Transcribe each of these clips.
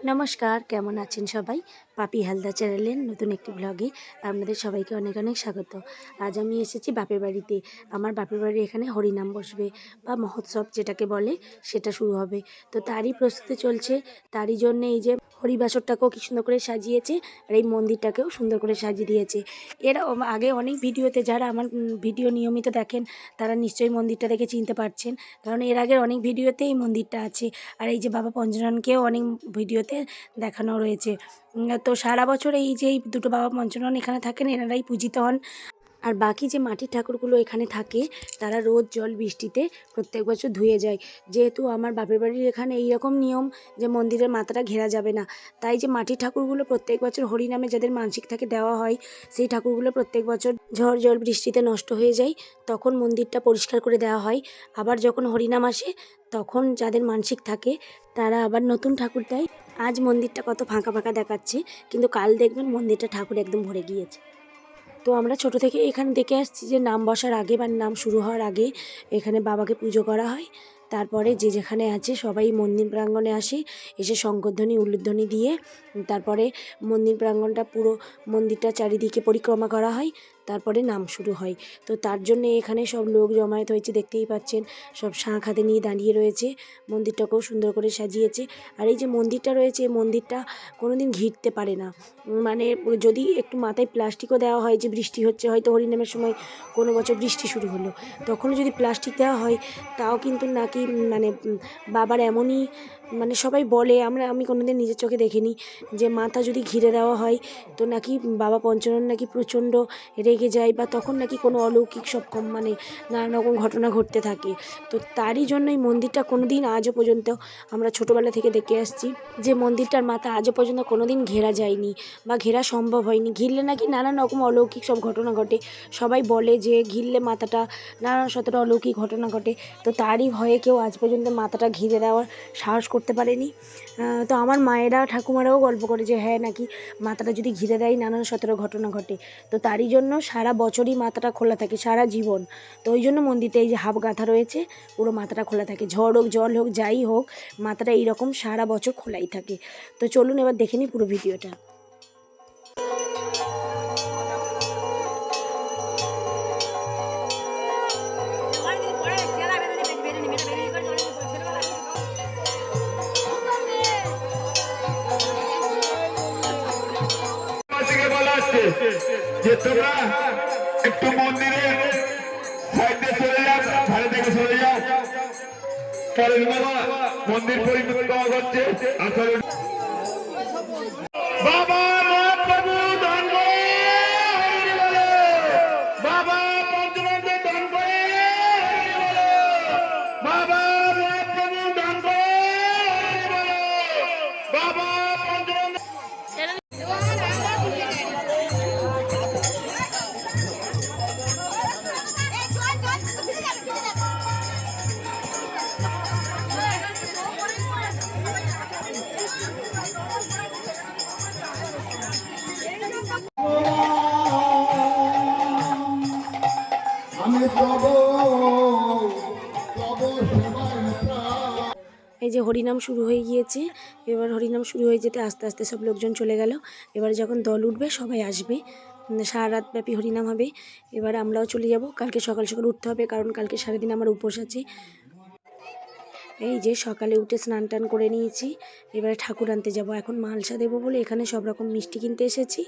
নমস্কার, কেমন আছেন সবাই? পাপি হালদা চ্যানেলের নতুন একটি ব্লগে আপনাদের সবাইকে অনেক অনেক স্বাগত। আজ আমি এসেছি বাপের বাড়িতে। আমার বাপের বাড়ি এখানে হরিনাম বসবে বা মহোৎসব যেটাকে বলে, সেটা শুরু হবে। তো তারই প্রস্তুতি চলছে। তারই জন্য এই যে হরিবাসরটাকেও কি সুন্দর করে সাজিয়েছে আর এই মন্দিরটাকেও সুন্দর করে সাজিয়ে দিয়েছে। এর আগে অনেক ভিডিওতে যারা আমার ভিডিও নিয়মিত দেখেন, তারা নিশ্চয়ই মন্দিরটা দেখে চিনতে পারছেন। কারণ এর আগের অনেক ভিডিওতে এই মন্দিরটা আছে। আর এই যে বাবা পঞ্চরণকেও অনেক ভিডিওতে দেখানো রয়েছে। তো সারা বছর এই যে এই দুটো বাবা পঞ্চরণ এখানে থাকেন, এনারাই পূজিত হন। আর বাকি যে মাটির ঠাকুরগুলো এখানে থাকে, তারা রোজ জল, বৃষ্টিতে প্রত্যেক বছর ধুয়ে যায়। যেহেতু আমার বাপের বাড়ির এখানে এইরকম নিয়ম যে মন্দিরের মাথাটা ঘেরা যাবে না, তাই যে মাটির ঠাকুরগুলো প্রত্যেক বছর হরিনামে যাদের মানসিক থাকে দেওয়া হয়, সেই ঠাকুরগুলো প্রত্যেক বছর ঝড়, জল, বৃষ্টিতে নষ্ট হয়ে যায়, তখন মন্দিরটা পরিষ্কার করে দেওয়া হয়। আবার যখন হরিনাম আসে, তখন যাদের মানসিক থাকে, তারা আবার নতুন ঠাকুর দেয়। আজ মন্দিরটা কত ফাঁকা ফাঁকা দেখাচ্ছে, কিন্তু কাল দেখবেন মন্দিরটা ঠাকুর একদম ভরে গিয়েছে। তো আমরা ছোট থেকে এখানে দেখে আসছি যে নাম বসার আগে বা নাম শুরু হওয়ার আগে এখানে বাবাকে পুজো করা হয়। তারপরে যে যেখানে আছে সবাই মন্দির প্রাঙ্গণে আসে, এসে শঙ্করধ্বনি উল্লুধ্বনি দিয়ে তারপরে মন্দির প্রাঙ্গণটা পুরো মন্দিরটা চারিদিকে পরিক্রমা করা হয়। তারপরে নাম শুরু হয়। তো তার জন্য এখানে সব লোক জমায়েত হয়েছে, দেখতেই পাচ্ছেন। সব শাঁখ হাতে নিয়ে দাঁড়িয়ে রয়েছে। মন্দিরটাকেও সুন্দর করে সাজিয়েছে। আর এই যে মন্দিরটা রয়েছে, এই মন্দিরটা কোনোদিন ঘিরতে পারে না। মানে যদি একটু মাথায় প্লাস্টিকও দেওয়া হয়, যে বৃষ্টি হচ্ছে, হয়তো হরিনামের সময় কোনো বছর বৃষ্টি শুরু হলো। তখনও যদি প্লাস্টিক দেওয়া হয়, তাও কিন্তু নাকি মানে বাবার এমনই মানে সবাই বলে, আমরা, আমি কোনোদিন নিজের চোখে দেখিনি যে মাথা যদি ঘিরে দেওয়া হয়, তো নাকি বাবা পঞ্চরণ নাকি প্রচণ্ড রেগে যায় বা তখন নাকি কোনো অলৌকিক সব কম মানে নানা রকম ঘটনা ঘটতে থাকে। তো তারই জন্য এই মন্দিরটা কোনো দিন আজও পর্যন্ত আমরা ছোটোবেলা থেকে দেখে আসছি যে মন্দিরটার মাথা আজও পর্যন্ত কোনো দিন ঘেরা যায়নি বা ঘেরা সম্ভব হয়নি। ঘিরলে নাকি নানান রকম অলৌকিক সব ঘটনা ঘটে। সবাই বলে যে ঘিরলে মাথাটা নানা শতটা অলৌকিক ঘটনা ঘটে। তো তারই ভয়ে কেউ আজ পর্যন্ত মাথাটা ঘিরে দেওয়ার সাহস করতে পারেনি। তো আমার মায়েরা, ঠাকুমারাও গল্প করে যে হ্যাঁ নাকি মাথাটা যদি ঘিরে দেয় নানান সতেরো ঘটনা ঘটে। তো তারই জন্য সারা বছরই মাথাটা খোলা থাকে, সারা জীবন। তো ওই জন্য মন্দিরতে এই যে হাফ গাঁথা রয়েছে, পুরো মাথাটা খোলা থাকে। ঝড় হোক, জল হোক, যাই হোক, মাথাটা এইরকম সারা বছর খোলাই থাকে। তো চলুন এবার দেখে নিই পুরো ভিডিওটা। তোমরা একটু মন্দিরের সাইডে চলে যাও ধারে থেকে চলে যাও। পরের মন্দির পরিবর্তন করছে আসলে এই যে হরিনাম শুরু হয়ে গিয়েছে, এবার হরিনাম শুরু হয়ে যেতে আস্তে আস্তে সব লোকজন চলে গেল। এবার যখন দল উঠবে, সবাই আসবে। সারা রাত ব্যাপী হরিনাম হবে। এবার আমরাও চলে যাব। কালকে সকাল সকাল উঠতে হবে, কারণ কালকে সারাদিন আমার উপোস আছে। এই যে সকালে উঠে স্নান টান করে নিয়েছি, এবারে ঠাকুর আনতে যাব। এখন মালসা দেবো বলে এখানে সব রকম মিষ্টি কিনতে এসেছি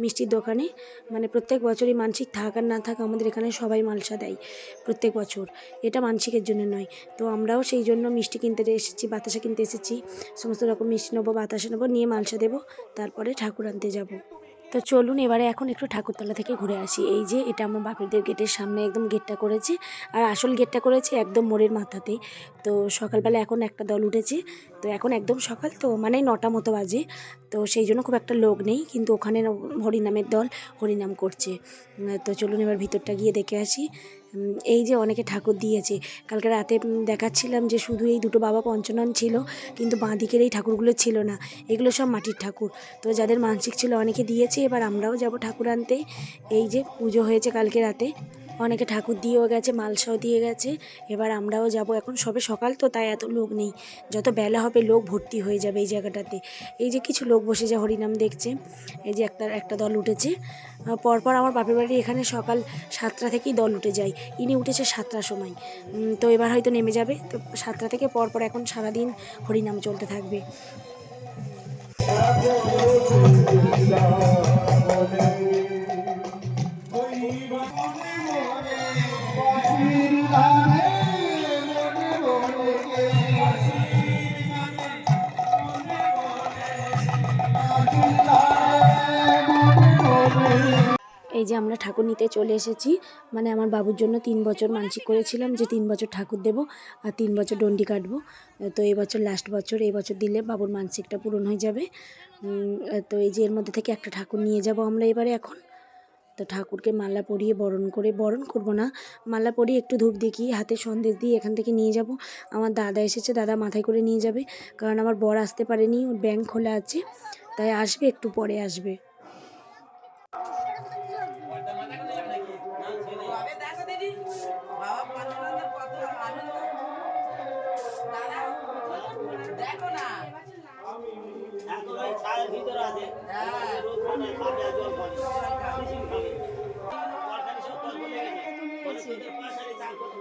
মিষ্টির দোকানে। মানে প্রত্যেক বছরই মানসিক থাক আর না থাক আমাদের এখানে সবাই মালসা দেয় প্রত্যেক বছর। এটা মানসিকের জন্য নয়। তো আমরাও সেই জন্য মিষ্টি কিনতে এসেছি, বাতাসা কিনতে এসেছি, সমস্ত রকম মিষ্টি নেব, বাতাসা নেব, নিয়ে মালসা দেবো, তারপরে ঠাকুর আনতে যাব। তো চলুন এবারে এখন একটু ঠাকুরতলা থেকে ঘুরে আসি। এই যে এটা আমার বাপেরদের গেটের সামনে একদম গেটটা করেছে। আর আসল গেটটা করেছে একদম মোড়ের মাথাতে তো সকালবেলা এখন একটা দল উঠেছে। তো এখন একদম সকাল তো মানে নটা মতো বাজে। তো সেই জন্য খুব একটা লোক নেই। কিন্তু ওখানে হরিনামের দল হরিনাম করছে। তো চলুন এবার ভিতরটা গিয়ে দেখে আসি। এই যে অনেকে ঠাকুর দিয়েছে। কালকে রাতে দেখাচ্ছিলাম যে শুধু এই দুটো বাবা পঞ্চনন ছিল, কিন্তু বাঁ দিকের এই ঠাকুরগুলো ছিল না। এগুলো সব মাটির ঠাকুর। তো যাদের মানসিক ছিল, অনেকে দিয়েছে। এবার আমরাও যাব ঠাকুর আনতে। এই যে পুজো হয়েছে কালকে রাতে। অনেকে ঠাকুর দিয়েও গেছে, মালসাও দিয়ে গেছে। এবার আমরাও যাব। এখন সবে সকাল তো, তাই এত লোক নেই। যত বেলা হবে লোক ভর্তি হয়ে যাবে এই জায়গাটাতে। এই যে কিছু লোক বসে যে হরিনাম দেখছে, এই যে একটা একটা দল উঠেছে। পরপর আমার বাপের বাড়ি এখানে সকাল সাতটা থেকেই দল উঠে যায়। ইনি উঠেছে সাতটার সময়। তো এবার হয়তো নেমে যাবে। তো সাতটা থেকে পরপর এখন সারাদিন হরিনাম চলতে থাকবে। এই যে আমরা ঠাকুর নিতে চলে এসেছি মানে আমার বাবুর জন্য তিন বছর মানসিক করেছিলাম যে তিন বছর ঠাকুর দেব আর তিন বছর ডন্ডি কাটবো। তো এই বছর লাস্ট বছর, এই বছর দিলে বাবুর মানসিকটা পূরণ হয়ে যাবে। তো এই যে এর মধ্যে থেকে একটা ঠাকুর নিয়ে যাব আমরা এবারে এখন। তো ঠাকুরকে মালা পরিয়ে বরণ করে, বরণ করব না, মালা পরিয়ে একটু ধূপ দেখিয়ে, হাতে সন্দেশ দিয়ে এখান থেকে নিয়ে যাব। আমার দাদা এসেছে, দাদা মাথায় করে নিয়ে যাবে, কারণ আমার বর আসতে পারেনি, ওর ব্যাংক খোলা আছে, তাই আসবে, একটু পরে আসবে। দেখো দেখো না ভিতরে আছে হ্যাঁ। রোদ মানে খাবে আর জল খাবে মেশিন খাবে সরকারি সব তর্ক লেগেছে বলে তোদের পয়সায়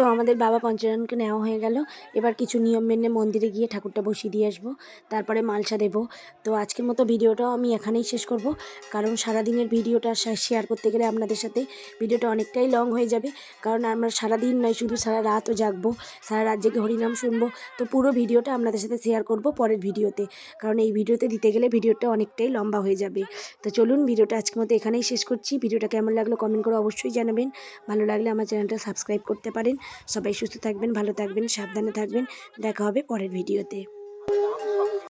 তো আমাদের বাবা পঞ্চাননকে নেওয়া হয়ে গেল। এবার কিছু নিয়ম মেনে মন্দিরে গিয়ে ঠাকুরটা বসিয়ে দিয়ে আসব। তারপরে মালসা দেব। তো আজকের মতো ভিডিওটাও আমি এখানেই শেষ করব। কারণ সারাদিনের ভিডিওটা শেয়ার করতে গেলে আপনাদের সাথে ভিডিওটা অনেকটাই লং হয়ে যাবে। কারণ আমরা সারাদিন নয়, শুধু সারা রাতও জাগবো, সারা রাত জেগে হরিনাম শুনব। তো পুরো ভিডিওটা আপনাদের সাথে শেয়ার করব পরের ভিডিওতে। কারণ এই ভিডিওতে দিতে গেলে ভিডিওটা অনেকটাই লম্বা হয়ে যাবে। তো চলুন ভিডিওটা আজকের মতো এখানেই শেষ করছি। ভিডিওটা কেমন লাগল কমেন্ট করে অবশ্যই জানাবেন। ভালো লাগলে আমার চ্যানেলটা সাবস্ক্রাইব করতে পারেন। সবাই সুস্থ থাকবেন ভালো থাকবেন সাবধানে থাকবেন। দেখা হবে পরের ভিডিওতে।